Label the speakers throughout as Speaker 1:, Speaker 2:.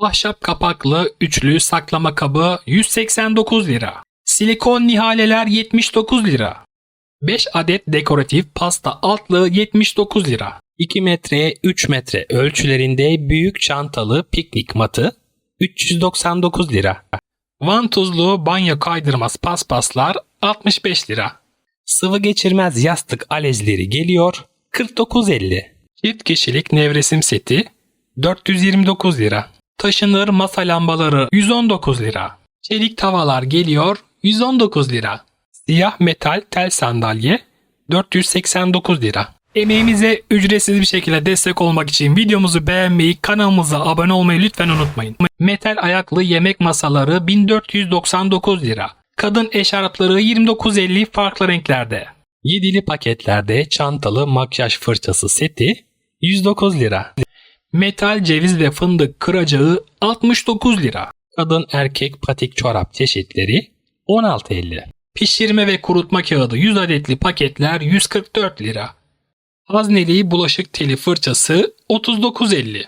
Speaker 1: Ahşap kapaklı üçlü saklama kabı 189 lira. Silikon nihaleler 79 lira. 5 adet dekoratif pasta altlığı 79 lira. 2 metreye 3 metre ölçülerinde büyük çantalı piknik matı 399 lira. Vantuzlu banyo kaydırmaz paspaslar 65 lira. Sıvı geçirmez yastık alezleri geliyor 49.50. Çift kişilik nevresim seti 429 lira. Taşınır masa lambaları 119 lira. Çelik tavalar geliyor 119 lira. Siyah metal tel sandalye 489 lira. Emeğimize ücretsiz bir şekilde destek olmak için videomuzu beğenmeyi, kanalımıza abone olmayı lütfen unutmayın. Metal ayaklı yemek masaları 1499 lira. Kadın eşarpları 29.50 farklı renklerde. Yedili paketlerde çantalı makyaj fırçası seti 109 lira. Metal ceviz ve fındık kıracağı 69 lira. Kadın erkek patik çorap çeşitleri 16.50. Pişirme ve kurutma kağıdı 100 adetli paketler 144 lira. Hazneli bulaşık teli fırçası 39.50.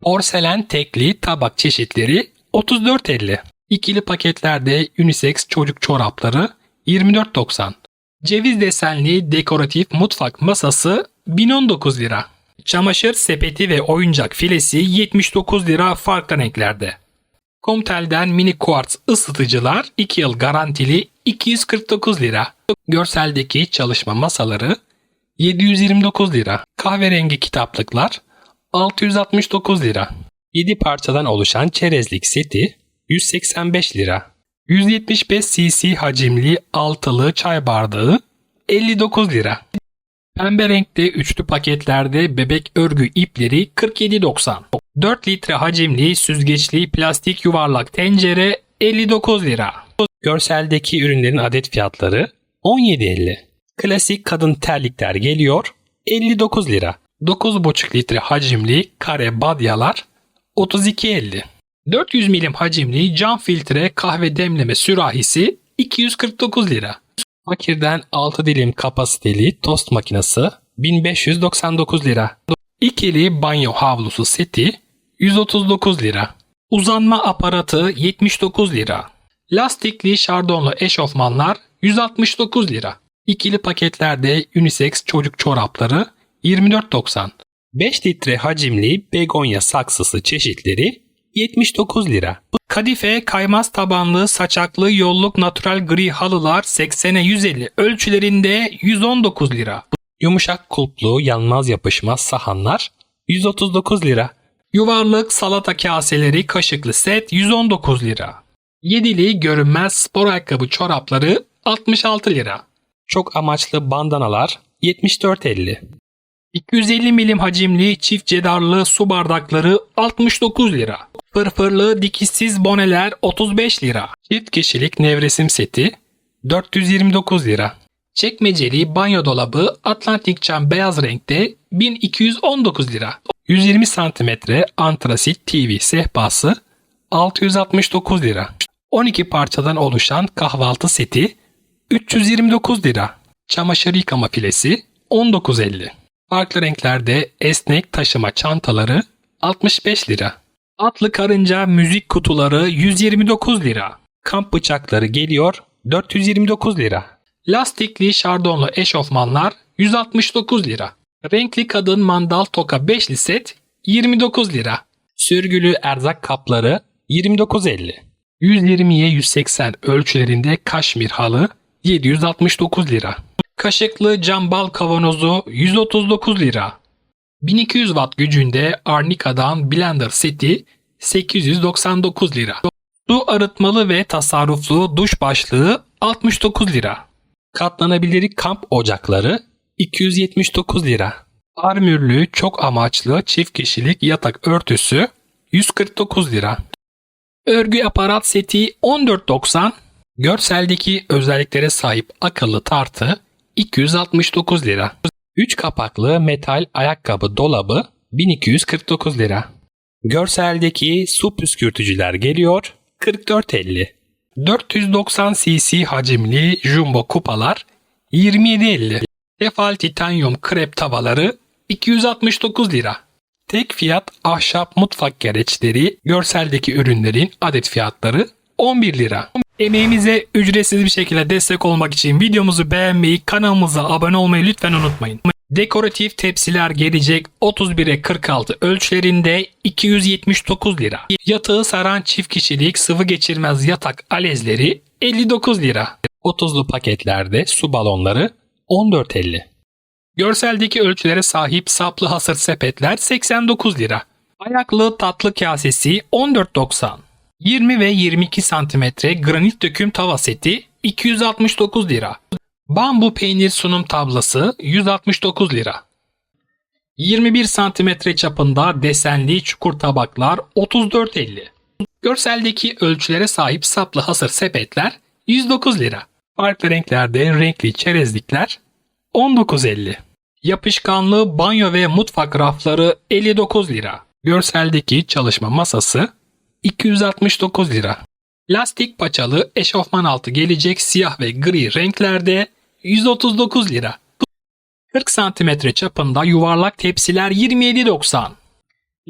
Speaker 1: Porselen tekli tabak çeşitleri 34.50. İkili paketlerde unisex çocuk çorapları 24.90. Ceviz desenli dekoratif mutfak masası 1019 lira. Çamaşır sepeti ve oyuncak filesi 79 lira farklı renklerde. Comtel'den mini quartz ısıtıcılar 2 yıl garantili 249 lira. Görseldeki çalışma masaları 729 lira. Kahverengi kitaplıklar 669 lira. 7 parçadan oluşan çerezlik seti 185 lira. 175 cc hacimli altılı çay bardağı 59 lira. Pembe renkte üçlü paketlerde bebek örgü ipleri 47.90. 4 litre hacimli süzgeçli plastik yuvarlak tencere 59 lira. Görseldeki ürünlerin adet fiyatları 17.50. Klasik kadın terlikler geliyor 59 lira. 9,5 litre hacimli kare badyalar 32.50. 400 milim hacimli cam filtre kahve demleme sürahisi 249 lira. Fakirden 6 dilim kapasiteli tost makinesi 1599 lira. İkili banyo havlusu seti 139 lira. Uzanma aparatı 79 lira. Lastikli şardonlu eşofmanlar 169 lira. İkili paketlerde unisex çocuk çorapları 24.90. 5 litre hacimli begonya saksısı çeşitleri 79 lira. Kadife kaymaz tabanlı saçaklı yolluk natural gri halılar 80'e 150 ölçülerinde 119 lira. Yumuşak kulplu yanmaz yapışmaz sahanlar 139 lira. Yuvarlık salata kaseleri kaşıklı set 119 lira. Yedili görünmez spor ayakkabı çorapları 66 lira. Çok amaçlı bandanalar 74.50. 250 milim hacimli çift cedarlı su bardakları 69 lira. Fırfırlı dikişsiz boneler 35 lira. Çift kişilik nevresim seti 429 lira. Çekmeceli banyo dolabı Atlantik cam beyaz renkte 1219 lira. 120 cm antrasit TV sehpası 669 lira. 12 parçadan oluşan kahvaltı seti 329 lira. Çamaşır yıkama filesi 19.50. Farklı renklerde esnek taşıma çantaları 65 lira. Atlı karınca müzik kutuları 129 lira. Kamp bıçakları geliyor 429 lira. Lastikli şardonlu eşofmanlar 169 lira. Renkli kadın mandal toka 5'li set 29 lira. Sürgülü erzak kapları 29.50. 120'ye 180 ölçülerinde kaşmir halı 769 lira. Kaşıklı cam bal kavanozu 139 lira. 1200 watt gücünde Arnica'dan blender seti 899 lira. Su arıtmalı ve tasarruflu duş başlığı 69 lira. Katlanabilir kamp ocakları 279 lira. Armürlü çok amaçlı çift kişilik yatak örtüsü 149 lira. Örgü aparat seti 14.90. Görseldeki özelliklere sahip akıllı tartı 269 lira. 3 kapaklı metal ayakkabı dolabı 1249 lira. Görseldeki su püskürtücüler geliyor 44.50. 490 cc hacimli jumbo kupalar 27.50. Tefal titanyum krep tavaları 269 lira. Tek fiyat ahşap mutfak gereçleri, görseldeki ürünlerin adet fiyatları 11 lira. Emeğimize ücretsiz bir şekilde destek olmak için videomuzu beğenmeyi, kanalımıza abone olmayı lütfen unutmayın. Dekoratif tepsiler gelecek 31'e 46 ölçülerinde 279 lira. Yatağı saran çift kişilik sıvı geçirmez yatak alezleri 59 lira. 30'lu paketlerde su balonları 14.50. Görseldeki ölçülere sahip saplı hasır sepetler 89 lira. Ayaklı tatlı kasesi 14.90. 20 ve 22 santimetre granit döküm tava seti 269 lira. Bambu peynir sunum tablası 169 lira. 21 santimetre çapında desenli çukur tabaklar 34.50. Görseldeki ölçülere sahip saplı hasır sepetler 109 lira. Farklı renklerde renkli çerezlikler 19.50. Yapışkanlı banyo ve mutfak rafları 59 lira. Görseldeki çalışma masası 269 lira. Lastik paçalı eşofman altı gelecek siyah ve gri renklerde 139 lira. 40 santimetre çapında yuvarlak tepsiler 27.90.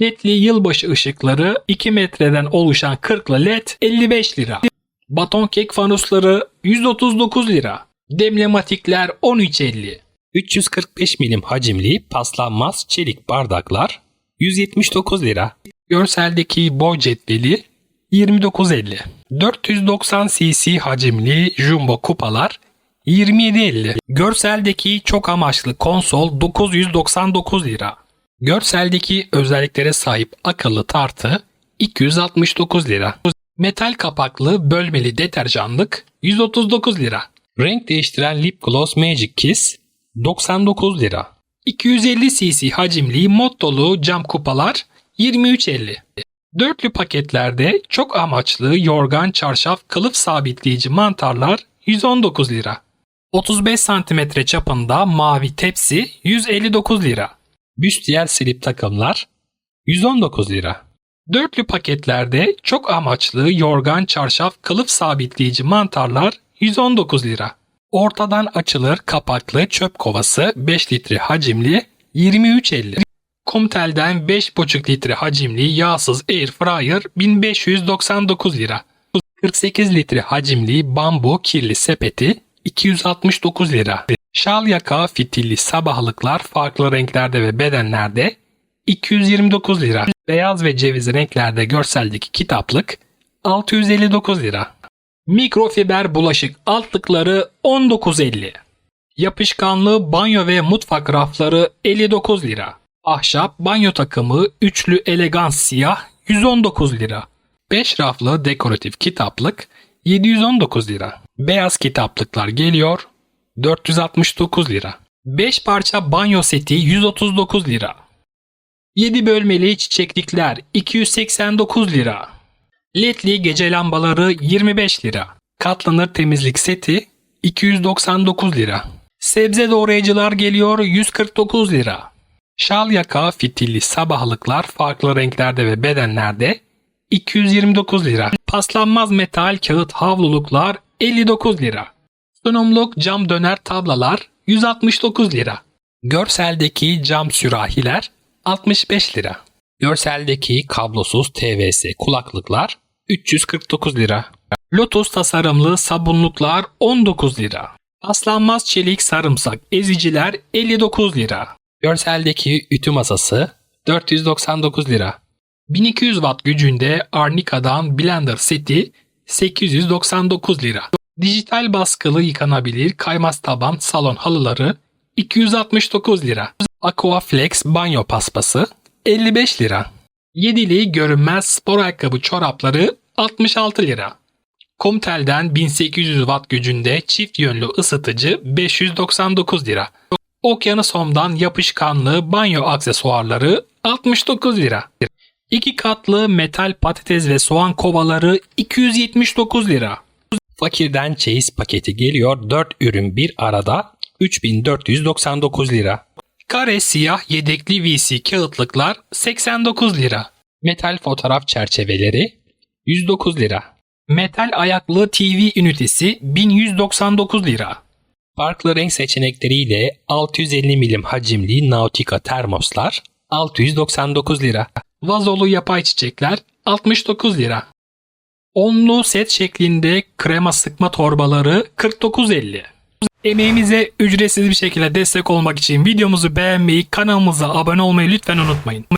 Speaker 1: LED'li yılbaşı ışıkları 2 metreden oluşan 40'lı LED 55 lira. Baton kek fanusları 139 lira. Demlematikler 13.50. 345 milim hacimli paslanmaz çelik bardaklar 179 lira. Görseldeki boy cetveli 29.50. 490 cc hacimli jumbo kupalar 27.50. Görseldeki çok amaçlı konsol 999 lira. Görseldeki özelliklere sahip akıllı tartı 269 lira. Metal kapaklı bölmeli deterjanlık 139 lira. Renk değiştiren lip gloss Magic Kiss 99 lira. 250 cc hacimli mod dolu cam kupalar 23.50. Dörtlü paketlerde çok amaçlı yorgan çarşaf kılıf sabitleyici mantarlar 119 lira. 35 santimetre çapında mavi tepsi 159 lira. Büstiyer slip takımlar 119 lira. Dörtlü paketlerde çok amaçlı yorgan çarşaf kılıf sabitleyici mantarlar 119 lira. Ortadan açılır kapaklı çöp kovası 5 litre hacimli 23.50. Kumtel'den 5,5 litre hacimli yağsız air fryer 1599 lira. 48 litre hacimli bambu kirli sepeti 269 lira. Şal yaka fitilli sabahlıklar farklı renklerde ve bedenlerde 229 lira. Beyaz ve ceviz renklerde görseldeki kitaplık 659 lira. Mikrofiber bulaşık altlıkları 19.50. Yapışkanlı banyo ve mutfak rafları 59 lira. Ahşap banyo takımı üçlü elegans siyah 119 lira. 5 raflı dekoratif kitaplık 719 lira. Beyaz kitaplıklar geliyor 469 lira. 5 parça banyo seti 139 lira. 7 bölmeli çiçeklikler 289 lira. LED'li gece lambaları 25 lira. Katlanır temizlik seti 299 lira. Sebze doğrayıcılar geliyor 149 lira. Şal yaka fitilli sabahlıklar farklı renklerde ve bedenlerde 229 lira. Paslanmaz metal kağıt havluluklar 59 lira. Sunumluk cam döner tablalar 169 lira. Görseldeki cam sürahiler 65 lira. Görseldeki kablosuz TVS kulaklıklar 349 lira. Lotus tasarımlı sabunluklar 19 lira. Paslanmaz çelik sarımsak eziciler 59 lira. Görseldeki ütü masası 499 lira. 1200 watt gücünde Arnica'dan blender seti 899 lira. Dijital baskılı yıkanabilir kaymaz taban salon halıları 269 lira. Aquaflex banyo paspası 55 lira. Yedili görünmez spor ayakkabı çorapları 66 lira. Comtel'den 1800 watt gücünde çift yönlü ısıtıcı 599 lira. Okyanus Home'dan yapışkanlı banyo aksesuarları 69 lira. İki katlı metal patates ve soğan kovaları 279 lira. Fakirden çeyiz paketi geliyor 4 ürün bir arada 3499 lira. Kare siyah yedekli VC kağıtlıklar 89 lira. Metal fotoğraf çerçeveleri 109 lira. Metal ayaklı TV ünitesi 1199 lira. Farklı renk seçenekleriyle 650 milim hacimli Nautica termoslar 699 lira. Vazolu yapay çiçekler 69 lira. Onlu set şeklinde krema sıkma torbaları 49.50. Emeğimize ücretsiz bir şekilde destek olmak için videomuzu beğenmeyi, kanalımıza abone olmayı lütfen unutmayın.